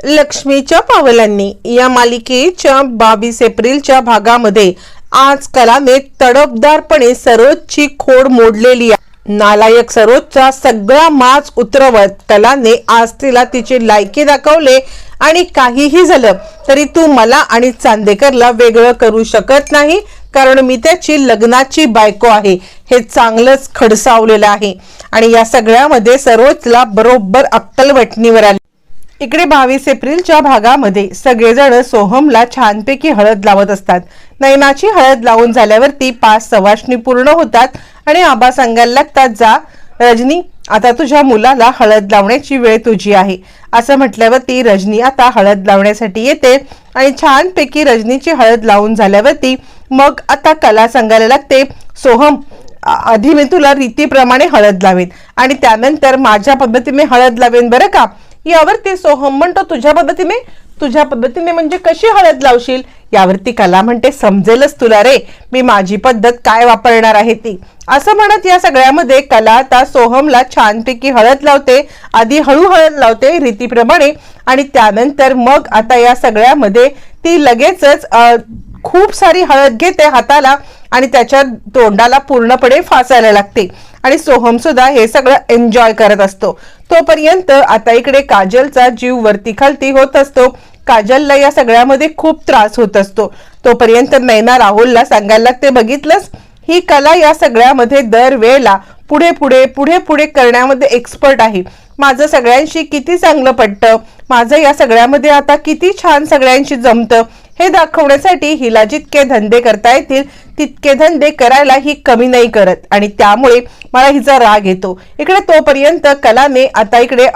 लक्ष्मीच्या पावलांनी या मालिकेच्या बावीस एप्रिलच्या भागामध्ये आज कलाने तडफदारपणे सरोजची खोड मोडलेली आहे. नालायक सरोजचा सगळा माज उतरवत कलाने आज तिला तिची लायकी दाखवले आणि काहीही झालं तरी तू मला आणि चांदेकरला वेगळं करू शकत नाही कारण मी त्याची लग्नाची बायको आहे. हे चांगलंच खडसावलेलं आहे. आणि या सगळ्यामध्ये सरोजला बरोबर अक्कल वटणीवर आली. इकडे बावीस एप्रिलच्या भागामध्ये सगळेजण सोहमला छानपैकी हळद लावत असतात. नयनाची हळद लावून झाल्यावरती पाच सवाष्णी पूर्ण होतात आणि आबा सांगायला लागतात जा रजनी आता तुझ्या मुलाला हळद लावण्याची वेळ तुझी आहे. असं म्हटल्यावरती रजनी आता हळद लावण्यासाठी येते आणि छानपैकी रजनीची हळद लावून झाल्यावरती मग आता कला सांगायला लागते सोहम आधी मी तुला रीतीप्रमाणे हळद लावेन आणि त्यानंतर माझ्या पद्धतीने हळद लावेन बरं का? यावरती सोहम म्हणतो तुझ्या पद्धतीने. तुझ्या पद्धतीने म्हणजे कशी हळद लावशील? यावरती कला म्हणते समजेलच तुला रे. मी माझी पद्धत काय वापरणार आहे ती? असं म्हणत या सगळ्यामध्ये कला आता सोहमला छानपैकी हळद लावते आधी हळू हळद लावते रीतीप्रमाणे आणि त्यानंतर मग आता या सगळ्यामध्ये ती लगेचच खूप सारी हळद घेते हाताला आणि त्याच्या तोंडाला पूर्णपणे फासायला लागते. आणि सोहम सुद्धा हे सगळं एन्जॉय करत असतो. तोपर्यंत आता इकडे काजलचा जीव वरती खालती होत असतो. काजलला या सगळ्यामध्ये खूप त्रास होत असतो. तोपर्यंत नैना राहुलला सांगायला लागते बघितलंच ही कला या सगळ्यामध्ये दरवेळेला पुढे पुढे पुढे पुढे करण्यामध्ये एक्सपर्ट आहे. माझं सगळ्यांशी किती चांगलं पटतं? माझं या सगळ्यामध्ये आता किती छान सगळ्यांशी जमतं? हे दाखवण्यासाठी हिला जितके धंदे करता येतील तितके धंदे करायला ही कमी नाही करत. आणि त्यामुळे मला हिचा राग येतो. इकडे तोपर्यंत कलाने आता इकडे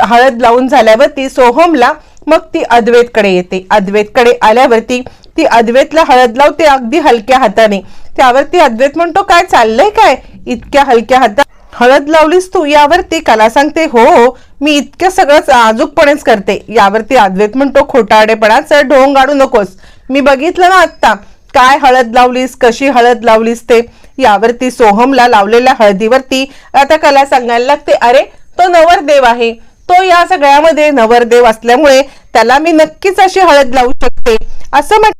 हळद लावून झाल्यावरती सोहमला मग ती अद्वैतकडे येते. अद्वैतकडे आल्यावरती ती अद्वैतला हळद लावते अगदी हलक्या हाताने. त्यावरती अद्वैत म्हणतो काय चाललंय काय? इतक्या हलक्या हातात हळद लावलीस तू यावरती कला सांगते हो, हो मी इतकं सगळं आजूकपणेच करते. यावरती अद्वैत म्हणतो खोटारडेपणाचं ढोंग आणू नकोस. मी बघितलं ना आत्ता काय हळद लावलीस कशी हळद लावलीस ते. यावरती सोहमला लावलेल्या हळदीवरती आता कला सांगायला लागते अरे तो नवरदेव आहे. तो या सगळ्यामध्ये नवरदेव असल्यामुळे त्याला मी नक्कीच अशी हळद लावू शकते. असं म्हट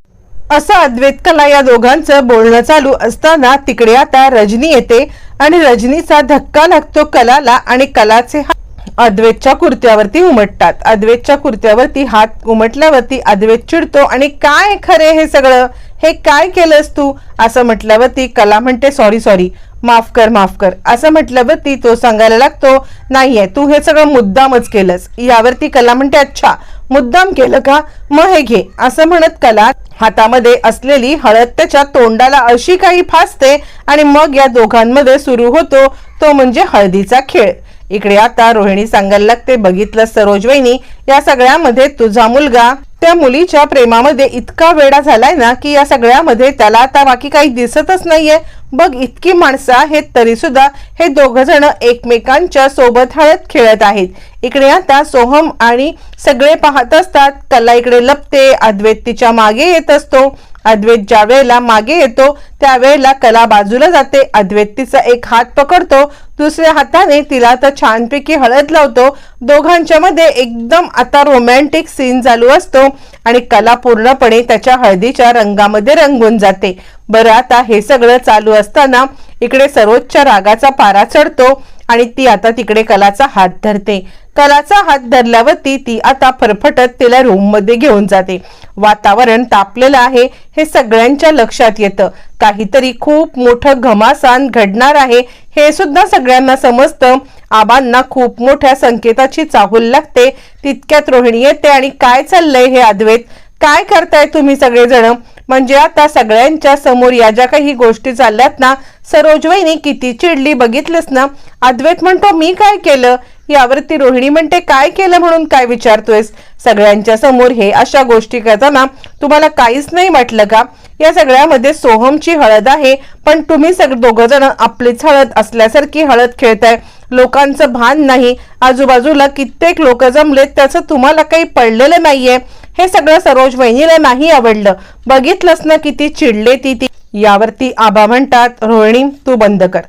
असं अद्वैत कला या दोघांचं बोलणं चालू असताना तिकडे आता रजनी येते आणि रजनीचा धक्का लागतो कलाला आणि कलाचे हात अद्वैतच्या कुर्त्यावरती उमटतात. अद्वैतच्या कुर्त्यावरती हात उमटल्यावरती अद्वैत चिडतो आणि काय खरे हे सगळं? हे काय केलंस तू? असं म्हटल्यावरती कला म्हणते सॉरी सॉरी माफ कर माफ कर. असं म्हटल्यावरती तो सांगायला लागतो नाहीये तू हे सगळं मुद्दामच केलंस. यावरती कला म्हणते अच्छा मुद्दाम केलं का? मग हे घे. असं म्हणत कला हातामध्ये असलेली हळद त्याच्या तोंडाला अशी काही फासते आणि मग या दोघांमध्ये सुरू होतो तो म्हणजे हळदीचा खेळ. इकडे आता रोहिणी सांगायला लागते बघितलं सरोज वहिनी या सगळ्यामध्ये तुझा मुलगा त्या मुलीच्या प्रेमामध्ये इतका वेडा झालाय ना की या सगळ्यामध्ये त्याला आता बाकी काही दिसतच नाहीये. बघ इतकी माणसं आहेत तरी सुद्धा हे दोघ जण एकमेकांच्या सोबत हळद खेळत आहेत. इकडे आता सोहम आणि सगळे पाहत असतात. कला इकडे लपते अद्वैत तिच्यामागे येत असतो. अद्वैत ज्या वेळेला मागे येतो त्यावेळेला कला बाजूला जाते. अद्वैत तिचा एक हात पकडतो दुसऱ्या हाताने तिला तर छानपैकी हळद लावतो. दोघांच्या मध्ये एकदम आता रोमॅन्टिक सीन चालू असतो आणि कला पूर्णपणे त्याच्या हळदीच्या रंगामध्ये रंगून जाते. बरं आता हे सगळं चालू असताना इकडे सर्वोच्च रागाचा पारा चढतो आणि ती आता तिकडे कलाचा हात धरते. कलाचा हात धरल्यावरती ती आता फरफटत तिला रूममध्ये घेऊन जाते. वातावरण तापलेलं आहे हे सगळ्यांच्या लक्षात येतं. काहीतरी खूप मोठं घमासान घडणार आहे हे सुद्धा सगळ्यांना समजतं. आबांना खूप मोठ्या संकेताची चाहूल लागते. तितक्यात रोहिणी येते आणि काय चाललंय हे अद्वैत? काय करताय तुम्ही सगळेजण? म्हणजे आता सगळ्यांच्या समोर या ज्या काही गोष्टी चालल्यात ना सरोजवहिनी किती चिडली बघितलंच ना? अद्वैत म्हणतो मी काय केलं? यावरती रोहिणी म्हणते काय केलं म्हणून काय विचारतोयस? सगळ्यांच्या समोर हे अशा गोष्टी करताना तुम्हाला काहीच नाही वाटलं का? या सगळ्यामध्ये सोहमची हळद आहे पण तुम्ही सग दोघ जण आपलीच हळद असल्यासारखी हळद खेळताय. लोकांचं भान नाही. आजूबाजूला कित्येक लोक जमलेत त्याचं तुम्हाला काही पडलेलं नाहीये. हे सगळं सरोज वहिनीला नाही आवडलं. बघितलंस ना किती चिडले ती ती. यावरती आबा म्हणतात रोहिणी तू बंद कर.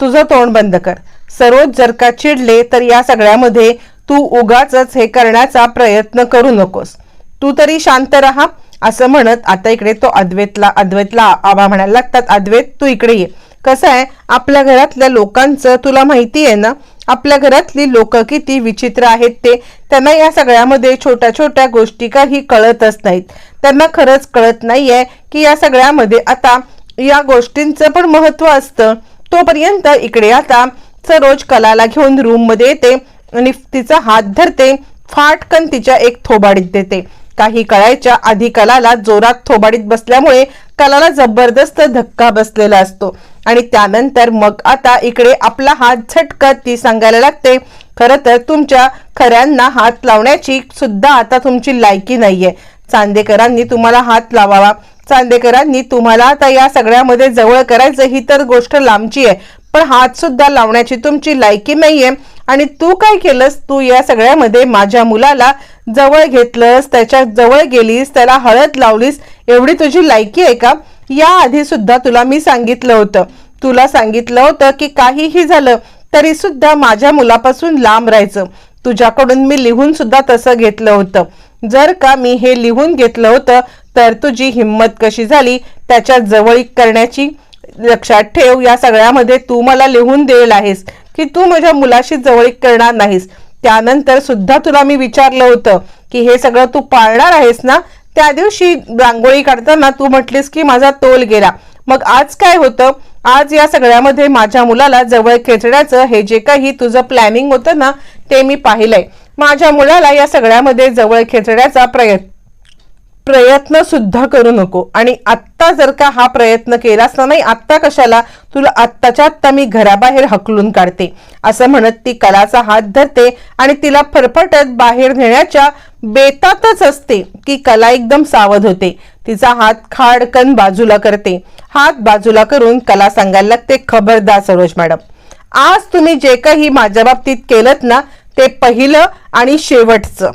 तुझं तोंड बंद कर. सरोज जर का चिडले तर या सगळ्यामध्ये तू उगाच हे करण्याचा प्रयत्न करू नकोस. तू तरी शांत राहा असं म्हणत आता इकडे तो अद्वैतला अद्वैतला आबा म्हणायला लागतात अद्वैत तू इकडे ये. कसं आहे आपल्या घरातल्या लोकांचं तुला माहिती आहे ना? आपल्या घरातली लोक किती विचित्र आहेत ते. त्यांना या सगळ्यामध्ये छोट्या छोट्या गोष्टी काही कळतच नाहीत. त्यांना खरंच कळत नाहीये की या सगळ्यामध्ये आता या गोष्टींचं पण महत्त्व असतं. तोपर्यंत इकडे आता रोज कलाला घेऊन रूममध्ये येते आणि तिचा हात धरते फाटकन तिच्या एक थोबाडीत देते. काही कळायच्या आधी कलाला जोरात थोबाडीत बसल्यामुळे कलाला जबरदस्त धक्का बसलेला असतो. आणि त्यानंतर मग आता इकडे आपला हात झटकत ती सांगायला लागते खरं तर तुमच्या खऱ्यांना हात लावण्याची सुद्धा आता तुमची लायकी नाहीये. चांदेकरांनी तुम्हाला हात लावावा. चांदेकरांनी तुम्हाला आता या सगळ्यामध्ये जवळ करायचं ही तर गोष्ट लांबची आहे. पण हात सुद्धा लावण्याची तुमची लायकी नाहीये. आणि तू काय केलंस? तू या सगळ्यामध्ये माझ्या मुलाला जवळ घेतलंस त्याच्याजवळ गेलीस त्याला हळद लावलीस एवढी तुझी लायकी आहे का? या आधी सुद्धा तुला मी सांगितलं होतं. तुला सांगितलं होतं की काहीही झालं तरी सुद्धा माझ्या मुलापासून लांब राहायचं. तुझ्याकडून मी लिहून सुद्धा तसं घेतलं होतं. जर का मी हे लिहून घेतलं होतं तर तुझी हिंमत कशी झाली? त्याच्या जवळीक करण्याची? लक्षात ठेव या सगळ्यामध्ये तू मला लिहून देईल आहेस की तू माझ्या मुलाशी जवळीक करणार नाहीस. त्यानंतर सुद्धा तुला मी विचारलं होतं की हे सगळं तू पाळणार आहेस ना? त्या दिवशी रांगोळी काढताना तू म्हटलीस की माझा तोल गेला. मग आज काय होतं? आज या सगळ्यामध्ये माझ्या मुलाला जवळ खेचण्याचं हे जे काही तुझं प्लॅनिंग होतं ना ते मी पाहिलंय. माझ्या मुलाला या सगळ्यामध्ये जवळ खेचण्याचा प्रयत्न प्रयत्न सुद्धा करू नको. आणि आत्ता जर का हा प्रयत्न केलास ना नाही आत्ता कशाला? तुला आत्ताच्या आत्ता मी घराबाहेर हकलून काढते. असं म्हणत ती कलाचा हात धरते आणि तिला फरफटत बाहेर नेण्याच्या बेतातच असते की कला एकदम सावध होते. तिचा हात खाडकन बाजूला करते. हात बाजूला करून कला सांगायला लागते खबरदार सरोज मॅडम आज तुम्ही जे काही माझ्या बाबतीत केलं ना ते पहिलं आणि शेवटचं.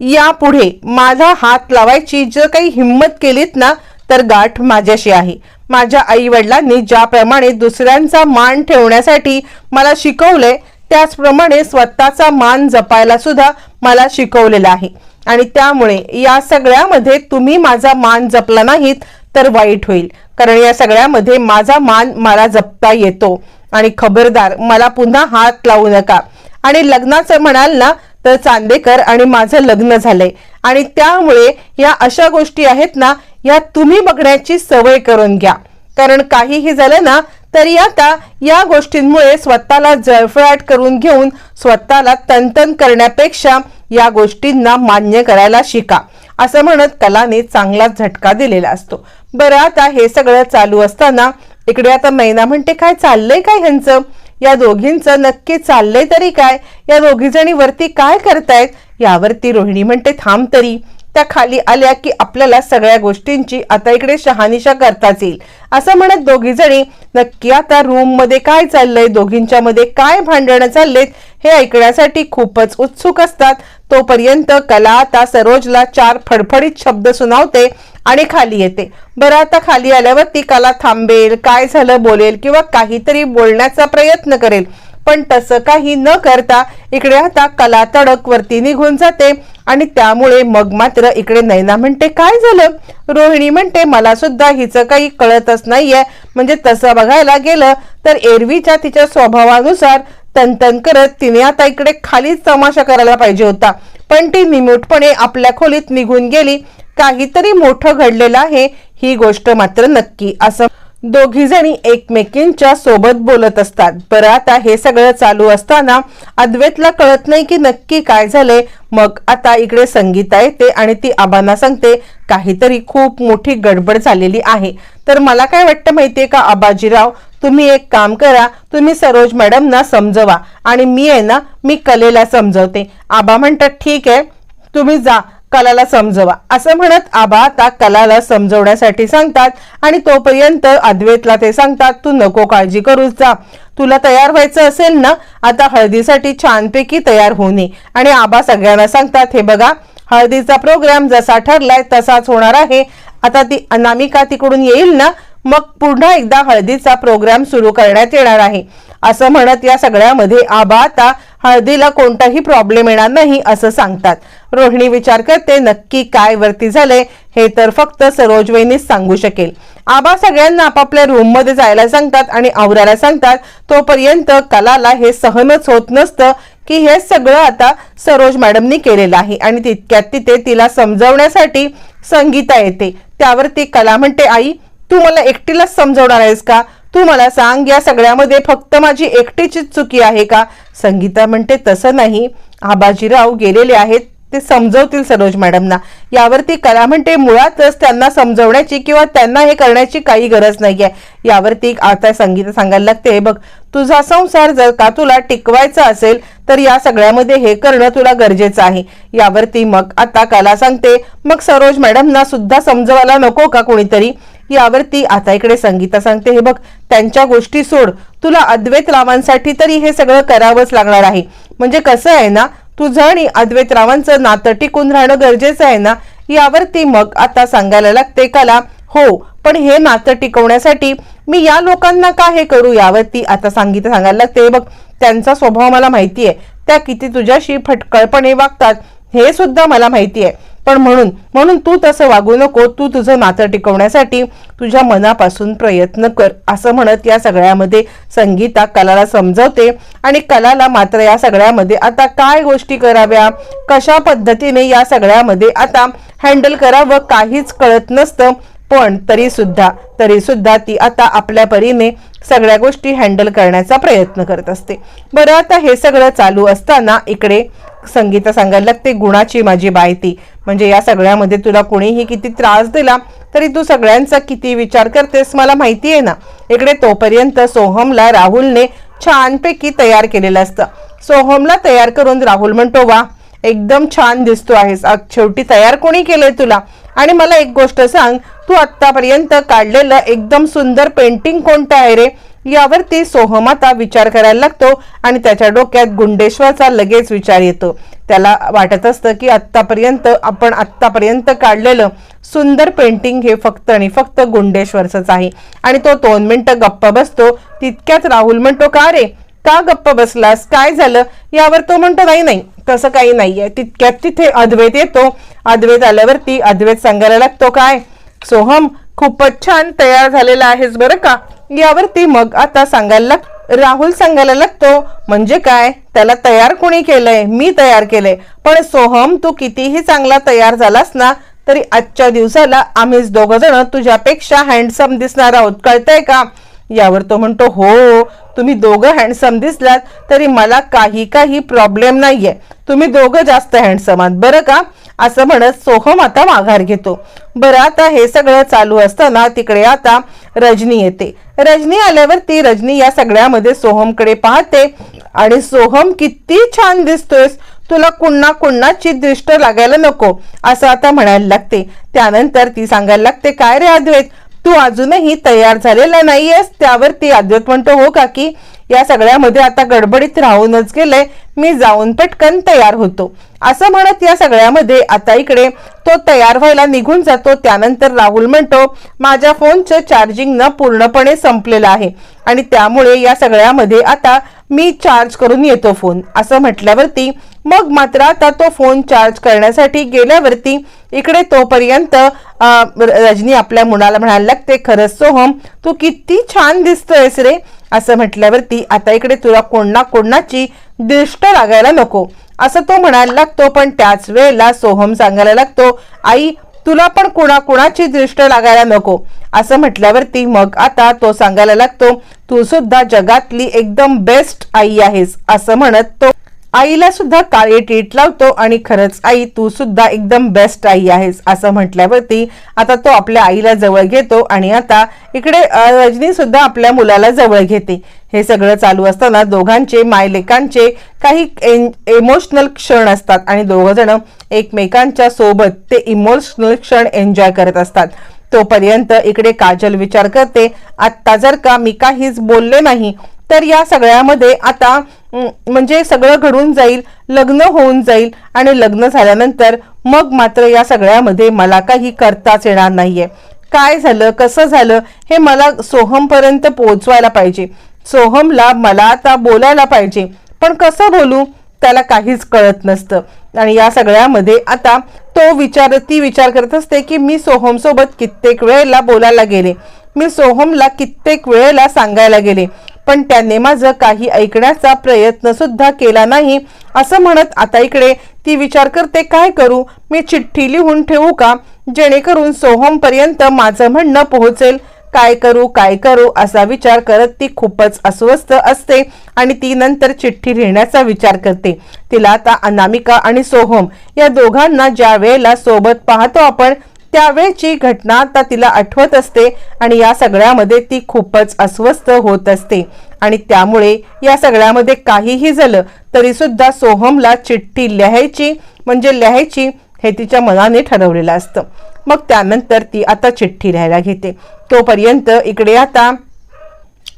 यापुढे माझा हात लावायची जर काही हिंमत केलीत ना तर गाठ माझ्याशी आहे. माझ्या आई वडिलांनी ज्याप्रमाणे दुसऱ्यांचा मान ठेवण्यासाठी मला शिकवलंय त्याचप्रमाणे स्वतःचा मान जपायला सुद्धा मला शिकवलेलं आहे. आणि त्यामुळे या सगळ्यामध्ये तुम्ही माझा मान जपला नाहीत तर वाईट होईल. कारण या सगळ्यामध्ये माझा मान मला जपता येतो. आणि खबरदार मला पुन्हा हात लावू नका. आणि लग्नाचं म्हणाल ना तर चांदेकर आणि माझं लग्न झालंय. आणि त्यामुळे या अशा गोष्टी आहेत ना या तुम्ही बघण्याची सवय करून घ्या. कारण काहीही झालं ना तरी आता या गोष्टींमुळे स्वतःला जळफळाट करून घेऊन स्वतःला तनतन करण्यापेक्षा या गोष्टींना मान्य करायला शिका. असं म्हणत कलाने चांगलाच झटका दिलेला असतो. बरं आता हे सगळं चालू असताना इकडे आता मैना म्हणते काय चाललंय काय ह्यांचं? या दोघींचं नक्की चाललंय तरी काय? या दोघी जणी वरती काय करतायत? यावरती रोहिणी म्हणते थांब तरी. त्या खाली आल्या की आपल्याला सगळ्या गोष्टींची आता इकडे शहानिशा करताच येईल. असं म्हणत दोघी जणी नक्की आता रूममध्ये काय चाललंय? दोघींच्या मध्ये काय भांडणं चाललेत? हे ऐकण्यासाठी खूपच उत्सुक असतात. तोपर्यंत कला आता सरोजला चार फडफडीत शब्द सुनावते आणि खाली येते. बरं आता खाली आल्यावर ती कला थांबेल काय झालं बोलेल किंवा काहीतरी बोलण्याचा प्रयत्न करेल. पण तसं काही न करता इकडे आता कला तडक वरती निघून जाते. आणि त्यामुळे मग मात्र इकडे नैना म्हणते काय झालं? रोहिणी म्हणते मला सुद्धा हिचं काही कळतच नाहीये. म्हणजे तसं बघायला गेलं तर एरवीच्या तिच्या स्वभावानुसार तनतन करत तिने आता इकडे खालीच तमाशा करायला पाहिजे होता. पण ती निमूटपणे आपल्या खोलीत निघून गेली. काहीतरी मोठं घडलेलं आहे. ही गोष्ट मात्र नक्की असं दोघी जणी एकमेकींच्या सोबत बोलत असतात. बरं आता हे सगळं चालू असताना अद्वैतला कळत नाही की नक्की काय झाले. मग आता इकडे संगीता येते आणि ती आबांना सांगते काहीतरी खूप मोठी गडबड झालेली आहे. तर मला काय वाटतं माहितीये का आबाजीराव तुम्ही एक काम करा तुम्ही सरोज मॅडमना समजवा. आणि मी आहे ना मी कलेला समजवते. आबा म्हणतात ठीक आहे तुम्ही जा. कलाला समजवा. असं म्हणत आबा आता कलाला समजवण्यासाठी सांगतात आणि तोपर्यंत अद्वैतला ते सांगतात तू नको काळजी करूच जा. तुला तयार व्हायचं असेल ना आता हळदीसाठी छानपैकी तयार होणे आणि आबा सगळ्यांना सांगतात हे बघा हळदीचा प्रोग्राम जसा ठरलाय तसाच होणार आहे. आता ती अनामिका तिकडून येईल ना मग पुन्हा एकदा हळदीचा प्रोग्राम सुरू करण्यात येणार आहे. असं म्हणत या सगळ्यामध्ये आबा आता हळदीला कोणताही प्रॉब्लेम येणार नाही असं सांगतात. रोहिणी विचार करते नक्की काय वरती झाले हे तर फक्त सरोजवेनीच सांगू शकेल. आबा सगळ्यांना आपापल्या रूममध्ये जायला सांगतात आणि आवरायला सांगतात तोपर्यंत कलाला हे सहनच होत नसतं की हे सगळं आता सरोज मॅडमनी केलेलं आहे आणि तितक्यात तिथे तिला समजवण्यासाठी संगीता येते. त्यावर ती कला म्हणते आई तू मला एकटीलाच समजवणार आहेस का? तू मला सांग या सगळ्यामध्ये फक्त माझी एकटीचीच चुकी आहे का? संगीता म्हणते तसं नाही. आबाजीराव गेलेले आहेत. ते समजवतील सरोज मॅडमना. यावरती कला म्हणते मुळातच त्यांना समजवण्याची किंवा त्यांना हे करण्याची काही गरज नाहीये. यावरती आता संगीत सांगायला लागते "हे बघ तुझा संसार जर का तुला टिकवायचा असेल तर या सगळ्यामध्ये हे करणं तुला गरजेचं आहे. यावरती मग आता कला सांगते मग सरोज मॅडमना सुद्धा समजवायला नको का कोणीतरी? यावरती आता इकडे संगीता सांगते हे बघ त्यांच्या गोष्टी सोड. तुला अद्वैत रामांसाठी तरी हे सगळं करावंच लागणार आहे. म्हणजे कसं आहे ना तुझं आणि अद्वैत रावांचं नातं टिकून राहणं गरजेचं आहे ना? यावरती मग आता सांगायला लागते कला. हो पण हे नातं टिकवण्यासाठी मी या लोकांना का हे करू यावरती आता सांगित सांगायला लागते. बघ त्यांचा स्वभाव मला माहिती आहे त्या किती तुझ्याशी फटकळपणे वागतात. हे सुद्धा मला माहिती आहे पण म्हणून म्हणून तू तसं वागू नको तू तुझं नातं टिकवण्यासाठी तुझ्या मनापासून प्रयत्न कर असं म्हणत या सगळ्यामध्ये संगीता कलाला समजवते. आणि कलाला मात्र या सगळ्यामध्ये आता काय गोष्टी कराव्या? कशा पद्धतीने या सगळ्यामध्ये आता हँडल करावं काहीच कळत नसतं. पण तरी सुद्धा तरी सुद्धा ती आता आपल्या परीने सगळ्या गोष्टी हँडल करण्याचा प्रयत्न करत असते. बरं आता हे सगळं चालू असताना इकडे संगीता सांगायला लागते गुणाची माझी बायती म्हणजे या सगळ्यामध्ये तुला कोणीही किती त्रास दिला तरी तू सगळ्यांचा किती विचार करतेस मला माहिती आहे ना. इकडे तोपर्यंत सोहमला राहुलने छानपैकी तयार केलेलं असतं. सोहमला तयार करून राहुल म्हणतो वा एकदम छान दिसतो आहेस. शेवटी तयार कोणी केलंय तुला? आणि मला एक गोष्ट सांग तू आत्तापर्यंत काढलेलं एकदम सुंदर पेंटिंग कोणतं आहे रे? यावरती सोहम आता विचार करायला लागतो आणि त्याच्या डोक्यात गुंडेश्वरचा लगेच विचार येतो. त्याला वाटत असतं की आत्तापर्यंत आपण आत्तापर्यंत काढलेलं सुंदर पेंटिंग हे फक्त आणि फक्त गुंडेश्वरचंच आहे. आणि तो दोन मिनटं गप्प बसतो. तितक्यात राहुल म्हणतो का रे? का गप्प बसलास? काय झालं? यावर तो म्हणतो नाही नाही तसं काही नाहीये. तितक्यात तिथे अद्वैत येतो. अद्वैत आल्यावरती अद्वैत सांगायला लागतो काय? सोहम खूपच छान तयार झालेला आहेस बरं का? यावरती मग आता सांगायला लाग राहुल सांगायला लागतो म्हणजे काय? त्याला तयार कोणी केलंय? मी तयार केलंय. पण सोहम तू कितीही चांगला तयार झालास ना तरी आजच्या दिवसाला आम्हीच दोघ जण तुझ्यापेक्षा हँडसम दिसणार आहोत. कळतंय का? यावर तो म्हणतो हो तुम्ही दोघं हँडसम दिसलात तरी मला काही काही प्रॉब्लेम नाहीये. तुम्ही दोघं जास्त हँडसम आहात बरं का? असं म्हणत सोहम आता माघार घेतो. बरं आता हे सगळं चालू असताना तिकडे आता रजनी येते. रजनी आल्यावरती रजनी या सगळ्यामध्ये सोहमकडे पाहते आणि सोहम किती छान दिसतोयस. तुला कुणा कुणाची दृष्ट लागायला नको असं आता म्हणायला लागते. त्यानंतर ती सांगायला लागते काय रे अद्वैत? तू अजूनही तयार झालेला नाहीयेस. त्यावरती अद्वैत म्हणतो हो काकी या सगळ्यामध्ये आता गडबडीत राहूनच गेलंय मी जाऊन पटकन तयार होतो. असं म्हणत या सगळ्यामध्ये आता इकडे तो तयार व्हायला निघून जातो. त्यानंतर राहुल म्हणतो माझ्या फोनचं चार्जिंग न पूर्णपणे संपलेलं आहे आणि त्यामुळे या सगळ्यामध्ये आता मी चार्ज करून येतो फोन. असं म्हटल्यावरती मग मात्र आता तो फोन चार्ज करण्यासाठी गेल्यावरती इकडे तोपर्यंत रजनी आपल्या मुलाला म्हणायला लागते खरंच सोहम तू किती छान दिसतोयस रे. असं म्हटल्यावरती आता इकडे तुला कोणना कोणाची दृष्ट लागायला नको. असं तो म्हणायला लागतो पण त्याच वेळेला सोहम सांगायला लागतो आई तुला पण कुणा कुणाची दृष्ट लागायला नको. असं म्हटल्यावरती मग आता तो सांगायला लागतो तू सुद्धा जगातली एकदम बेस्ट आई आहेस असं म्हणत तो आईला सुद्धा काळे टीट लावतो आणि खरंच आई तू सुद्धा एकदम बेस्ट आई आहेस असं म्हटल्यावरती आता तो आपल्या आईला जवळ घेतो आणि आता इकडे रजनी सुद्धा आपल्या मुलाला जवळ घेते. हे सगळं चालू असताना दोघांचे मायलेकांचे काही इमोशनल क्षण असतात आणि दोघ जण एकमेकांच्या सोबत ते इमोशनल क्षण एन्जॉय करत असतात. तोपर्यंत इकडे काजल विचार करते आत्ता जर का मी काहीच बोलले नाही तर या सगळ्यामध्ये आता म्हणजे सगळं घडून जाईल लग्न होऊन जाईल आणि लग्न झाल्यानंतर मग मात्र या सगळ्यामध्ये मला काही करताच येणार नाहीये. काय झालं कसं झालं हे मला सोहमपर्यंत पोहोचवायला पाहिजे. सोहमला मला आता बोलायला पाहिजे. पण कसं बोलू त्याला काहीच कळत नसतं. आणि या सगळ्यामध्ये आता तो विचार ती विचार करत असते की मी सोहमसोबत कित्येक वेळेला बोलायला गेले. मी सोहमला कित्येक वेळेला सांगायला गेले. पण त्याने माझं काही ऐकण्याचा प्रयत्न सुद्धा केला नाही. असं म्हणत आता इकडे ती विचार करते काय करू? मी चिठ्ठी लिहून ठेवू का? जेणेकरून सोहम पर्यंत माझं म्हणणं पोहोचेल. काय करू काय करू? असा विचार करत ती खूपच अस्वस्थ असते आणि ती नंतर चिठ्ठी लिहिण्याचा विचार करते. तिला आता अनामिका आणि सोहम या दोघांना ज्या वेळेला सोबत पाहतो आपण त्यावेळची घटना आता तिला आठवत असते आणि या सगळ्यामध्ये ती खूपच अस्वस्थ होत असते. आणि त्यामुळे या सगळ्यामध्ये काहीही झालं तरी सुद्धा सोहमला चिठ्ठी लिहायची म्हणजे लिहायची हे तिच्या मनाने ठरवलेलं असतं. मग त्यानंतर ती आता चिठ्ठी लिहायला घेते. तोपर्यंत इकडे आता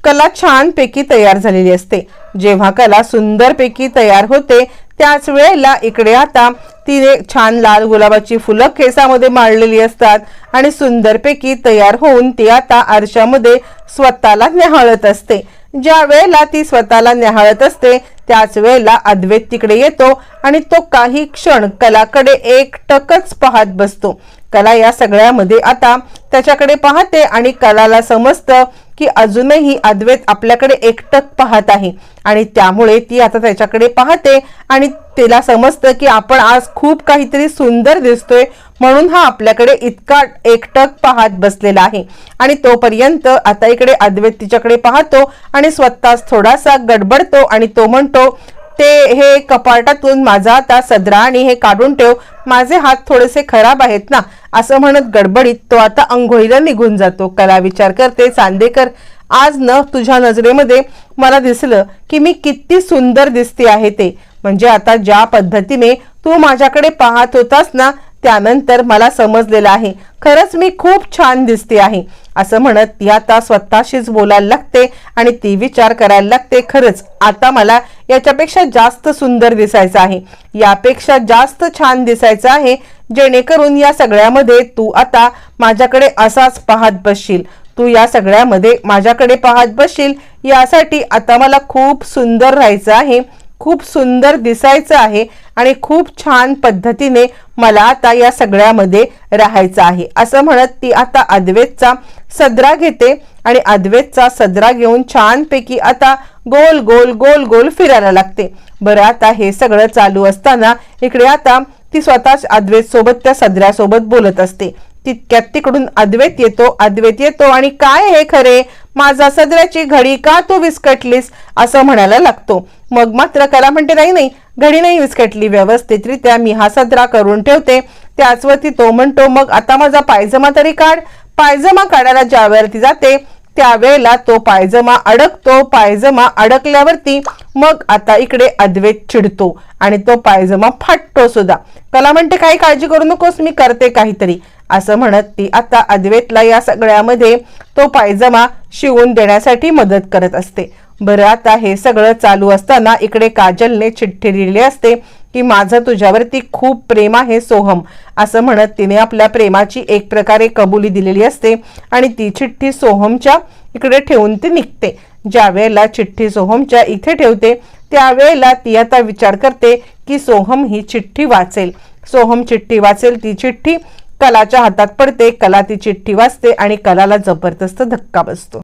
कला छानपैकी तयार झालेली असते. जेव्हा कला सुंदरपैकी तयार होते त्याच वेळेला इकडे आता तिने छान लाल गुलाबाची फुलं केसामध्ये मारलेली असतात आणि सुंदरपैकी तयार होऊन ती आता आरशामध्ये स्वतःला न्याहाळत असते. ज्या वेळेला ती स्वतःला न्याहाळत असते त्याच वेळेला अद्वैत तिकडे येतो आणि तो काही क्षण कलाकडे एक टकच पाहत बसतो. कला या सगळ्यामध्ये आता त्याच्याकडे पाहते आणि कलाला समजतं की अजूनही अद्वैत आपल्याकडे एकटक पाहत आहे. आणि त्यामुळे ती आता त्याच्याकडे पाहते आणि तिला समजतं की आपण आज खूप काहीतरी सुंदर दिसतोय म्हणून हा आपल्याकडे इतका एकटक पाहत बसलेला आहे. आणि तोपर्यंत आता इकडे अद्वैत तिच्याकडे पाहतो आणि स्वतःच थोडासा गडबडतो आणि तो म्हणतो ते हे कपाटातून माझा आता सदरा आणि हे काढून ठेव. माझे हात थोडेसे खराब आहेत ना असं म्हणत गडबडीत तो आता अंघोळीला निघून जातो. कला विचार करते चांदेकर आज न तुझ्या नजरेमध्ये मला दिसलं की मी किती सुंदर दिसते आहे ते. म्हणजे आता ज्या पद्धतीने तू माझ्याकडे पाहत होतास ना त्यानंतर मला समजलेलं आहे. खरंच मी खूप छान दिसते आहे. असं म्हणत ती आता स्वतःशीच बोलायला लागते आणि ती विचार करायला लागते खरंच आता मला याच्यापेक्षा जास्त सुंदर दिसायचं आहे. यापेक्षा जास्त छान दिसायचं आहे जेणेकरून या सगळ्यामध्ये तू आता माझ्याकडे असाच पाहत बसशील. तू या सगळ्यामध्ये माझ्याकडे पाहत बसशील. यासाठी आता मला खूप सुंदर राहायचं आहे खूप सुंदर दिसायचं आहे आणि खूप छान पद्धतीने मला आता या सगळ्यामध्ये राहायचं आहे. असं म्हणत ती आता अद्वेतचा सदरा घेते आणि अद्वेतचा सदरा घेऊन छानपैकी आता गोल गोल गोल गोल फिरायला लागते. बरं आता हे सगळं चालू असताना इकडे आता ती स्वतःच अद्वैत सोबत त्या सदऱ्यासोबत बोलत असते. तितक्यात तिकडून अद्वैत येतो अद्वैत येतो आणि काय हे खरे? माझा सदऱ्याची घडी का तू विस्कटलीस? असं म्हणायला लागतो. मग मात्र कला म्हणते नाही नाही घडी नाही विस्कटली व्यवस्थितरित्या मी हा सदरा करून ठेवते. त्याचवरती तो म्हणतो मग आता माझा पायजमा तरी काढ. पायजमा काढायला ज्यावरती जाते त्यावेळेला तो पायजमा अडकतो. पायजमा अडकल्यावरती मग आता इकडे अद्वैत चिडतो आणि तो पायजमा फाटतो सुद्धा. कला म्हणते काही काळजी करू नकोस मी करते काहीतरी. असं म्हणत ती आता अद्वैतला या सगळ्यामध्ये तो पायजमा शिवून देण्यासाठी मदत करत असते. बरं आता हे सगळं चालू असताना इकडे काजलने चिठ्ठी लिहिली असते. की माझं तुझ्यावरती खूप प्रेम आहे सोहम असं म्हणत तिने आपल्या प्रेमाची एक प्रकारे कबुली दिलेली असते आणि ती चिठ्ठी सोहमच्या इकडे ठेवून ती निघते. ज्या वेळेला चिठ्ठी सोहमच्या इथे ठेवते त्यावेळेला ती आता विचार करते की सोहम ही चिठ्ठी वाचेल. सोहम चिठ्ठी वाचेल ती चिठ्ठी कलाच्या हातात पडते कला ती चिठ्ठी वाचते आणि कलाला जबरदस्त धक्का बसतो.